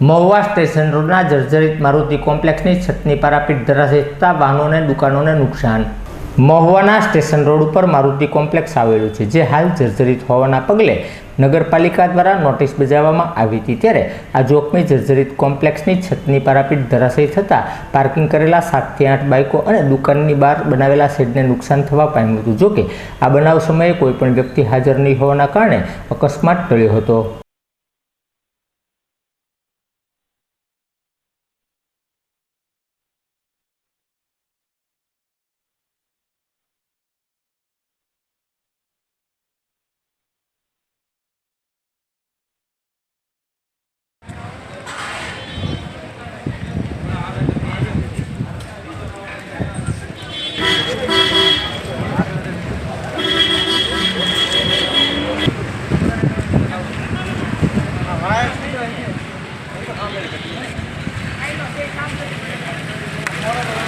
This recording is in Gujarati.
મહુવા સ્ટેશન રોડના જર્જરિત મારુતિ કોમ્પ્લેક્સની છતની પારાપીટ ધરાશયી વાહનોને વાહનો દુકાનોને નુકસાન. મહુવાના સ્ટેશન રોડ ઉપર મારુતિ કોમ્પ્લેક્સ આવેલું છે, જે હાલ જર્જરિત હોવાના પગલે નગરપાલિકા દ્વારા નોટિસ બજાવવામાં આવી હતી ત્યારે આ જોખમી જર્જરિત કોમ્પ્લેક્સની છતની પારાપીટ ધરાશયી થતાં પાર્કિંગ કરેલા સાતથી આઠ બાઇકો અને દુકાનની બહાર બનાવેલા શેડને નુકસાન થવા પામ્યું હતું. જોકે આ બનાવ સમયે કોઈપણ વ્યક્તિ હાજર નહીં હોવાના કારણે અકસ્માત ટળ્યો હતો. Gracias.